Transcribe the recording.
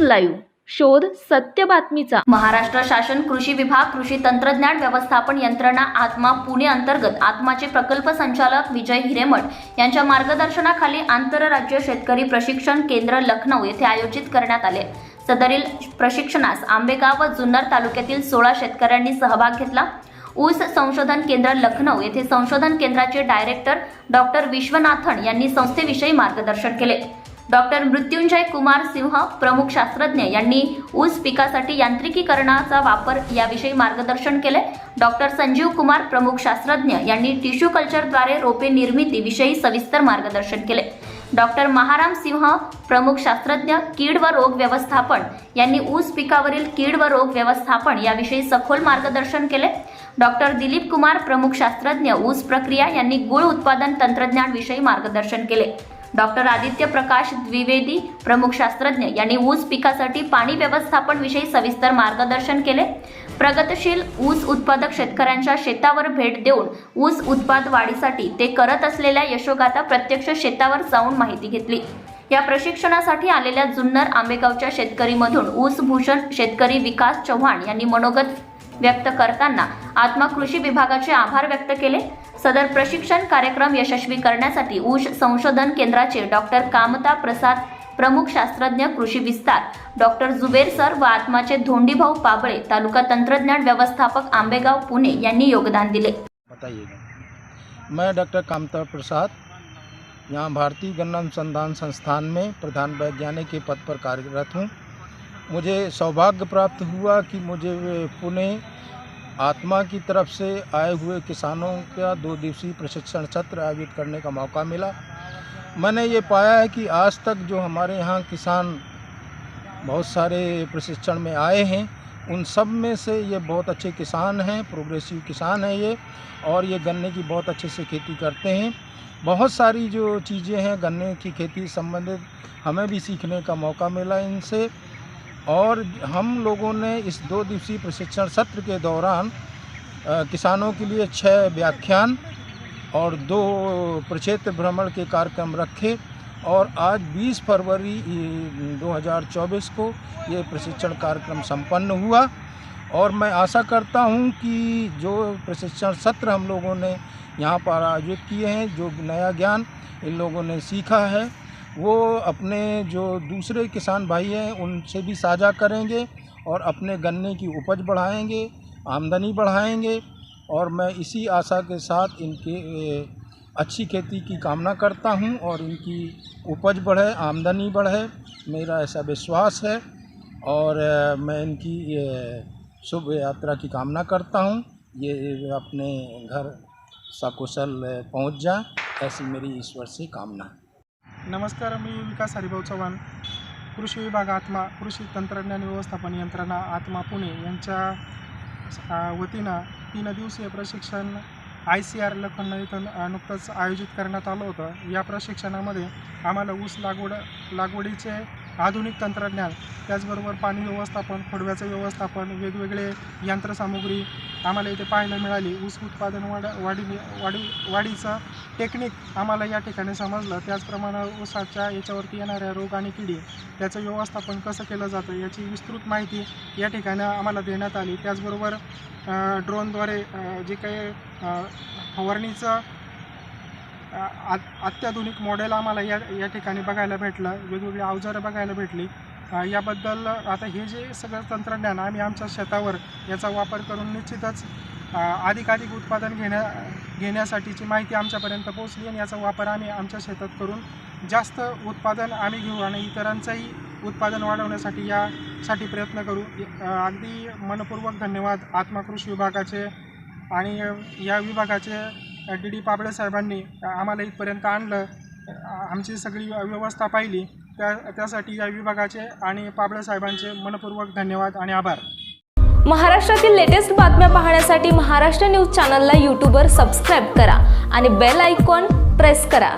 Live शोध सत्य बातमीचा. महाराष्ट्र शासन कृषी विभाग कृषी तंत्रज्ञान व्यवस्थापन यंत्रणा आत्मा पुणे अंतर्गत आत्माचे प्रकल्प संचालक विजय हिरेमठ यांच्या मार्गदर्शनाखाली आंतरराज्य शेतकरी प्रशिक्षण केंद्र लखनौ येथे आयोजित करण्यात आले. सदरील प्रशिक्षणास आंबेगाव व जुन्नर तालुक्यातील सोळा शेतकऱ्यांनी सहभाग घेतला. ऊस संशोधन केंद्र लखनौ येथे संशोधन केंद्राचे डायरेक्टर डॉक्टर विश्वनाथन यांनी संस्थेविषयी मार्गदर्शन केले. डॉक्टर मृत्युंजय कुमार सिंह प्रमुख शास्त्रज्ञ यांनी ऊस पिकासाठी यांत्रिकीकरणाचा वापर याविषयी मार्गदर्शन केले डॉक्टर संजीव कुमार प्रमुख शास्त्रज्ञ यांनी टिश्यू कल्चरद्वारे रोपे निर्मितीविषयी सविस्तर मार्गदर्शन केले डॉक्टर महाराम सिंह प्रमुख शास्त्रज्ञ कीड व रोग व्यवस्थापन यांनी ऊस पिकावरील कीड व रोग व्यवस्थापन याविषयी सखोल मार्गदर्शन केले डॉक्टर दिलीप कुमार प्रमुख शास्त्रज्ञ ऊस प्रक्रिया यांनी गुळ उत्पादन तंत्रज्ञान विषयी मार्गदर्शन केले डॉक्टर आदित्य प्रकाश द्विवेदी प्रमुख शास्त्रज्ञ यांनी ऊस पिकासाठी पाणी व्यवस्थापन विषयी सविस्तर मार्गदर्शन केले. प्रगतशील ऊस उत्पादक शेतकऱ्यांच्या शेतावर भेट देऊन ऊस उत्पाद वाढीसाठी ते करत असलेल्या यशोगाथा प्रत्यक्ष शेतावर जाऊन माहिती घेतली. या प्रशिक्षणासाठी आलेल्या जुन्नर आंबेगावच्या शेतकरीमधून ऊस भूषण शेतकरी विकास चव्हाण यांनी मनोगत व्यक्त करताना आत्मा कृषी विभागाचे आभार व्यक्त केले. सदर प्रशिक्षण कार्यक्रम यशस्वी करण्यासाठी ऊस संशोधन केंद्राचे डॉक्टर कामता प्रसाद प्रमुख शास्त्रज्ञ कृषी विस्तार डॉक्टर जुबेर सर व आत्माचे धोंडीभाऊ पाबळे तालुका तंत्रज्ञान व्यवस्थापक आंबेगाव पुणे यांनी योगदान दिले. मैं डॉक्टर कामता प्रसाद यहाँ भारतीय गन्ना अनुसंधान संस्थान में प्रधान वैज्ञानिक के पद पर कार्यरत हूँ। मुझे सौभाग्य प्राप्त हुआ कि मुझे पुणे आत्मा की तरफ़ से आए हुए किसानों का दो दिवसीय प्रशिक्षण सत्र आयोजित करने का मौका मिला। मैंने ये पाया है कि आज तक जो हमारे यहाँ किसान बहुत सारे प्रशिक्षण में आए हैं, उन सब में से ये बहुत अच्छे किसान हैं, प्रोग्रेसिव किसान हैं ये, और ये गन्ने की बहुत अच्छे से खेती करते हैं। बहुत सारी जो चीज़ें हैं गन्ने की खेती संबंधित, हमें भी सीखने का मौका मिला इनसे। और हम लोगों ने इस दो दिवसीय प्रशिक्षण सत्र के दौरान किसानों के लिए छः व्याख्यान और दो प्रक्षेत्र भ्रमण के कार्यक्रम रखे और आज 20 फरवरी ई, 2024 को ये प्रशिक्षण कार्यक्रम संपन्न हुआ। और मैं आशा करता हूँ कि जो प्रशिक्षण सत्र हम लोगों ने यहाँ पर आयोजित किए हैं जो नया ज्ञान इन लोगों ने सीखा है वो अपने जो दूसरे किसान भाई हैं, उनसे भी साझा करेंगे और अपने गन्ने की उपज बढ़ाएँगे, आमदनी बढ़ाएँगे और मैं इसी आशा के साथ इनके, अच्छी खेती की कामना करता हूँ और इनकी उपज बढ़े, आमदनी बढ़े, मेरा ऐसा विश्वास है और मैं इनकी शुभ यात्रा की कामना करता हूँ। ये अपने घर सकुशल पहुँच जाएँ, ऐसी मेरी ईश्वर से कामना है। नमस्कार मी विकास हरिभाऊ चव्हाण. कृषी विभाग आत्मा कृषी तंत्रज्ञान व्यवस्थापन यंत्रणा आत्मा पुणे यांच्या वतीनं तीन दिवसीय प्रशिक्षण आय सी आर लखनौ इथं नुकतंच आयोजित करण्यात आलं होतं. या प्रशिक्षणामध्ये आम्हाला ऊस लागवड लागवडीचे आधुनिक तंत्रज्ञान त्याचबरोबर पाणी व्यवस्थापन खोडव्याचं व्यवस्थापन वेगवेगळे यंत्रसामुग्री आम्हाला इथे पाहायला मिळाली. ऊस उत्पादन वाढ वाढी वाढी वाढीचं टेक्निक आम्हाला या ठिकाणी समजलं. त्याचप्रमाणे ऊसाच्या याच्यावरती येणाऱ्या रोग आणि किडी त्याचं व्यवस्थापन कसं केलं जातं याची विस्तृत माहिती या ठिकाणी आम्हाला देण्यात आली. त्याचबरोबर ड्रोनद्वारे जे काही फवारणीचं अत्याधुनिक मॉडेल आम्हाला या या ठिकाणी बघायला भेटलं. वेगवेगळी अवजारं बघायला भेटली. याबद्दल आता हे जे सगळं तंत्रज्ञान आम्ही आमच्या शेतावर याचा वापर करून निश्चितच अधिकाधिक उत्पादन घेण्या घेण्यासाठीची माहिती आमच्यापर्यंत पोहोचली आणि याचा वापर आम्ही आमच्या शेतात करून जास्त उत्पादन आम्ही घेऊ आणि इतरांचंही उत्पादन वाढवण्यासाठी यासाठी प्रयत्न करू. अगदी मनपूर्वक धन्यवाद आत्मा कृषी विभागाचे आणि या विभागाचे डी डी पाबळे साहेबांनी आम्हाला इथपर्यंत आणलं. आमची सगळी व्यवस्था पाहिली. त्या त्यासाठी या विभागाचे आणि पाबळे साहेबांचे मनपूर्वक धन्यवाद आणि आभार. महाराष्ट्रातील लेटेस्ट बातम्या पाहण्यासाठी महाराष्ट्र न्यूज चॅनलला यूट्यूबवर सबस्क्राईब करा आणि बेल आयकॉन प्रेस करा.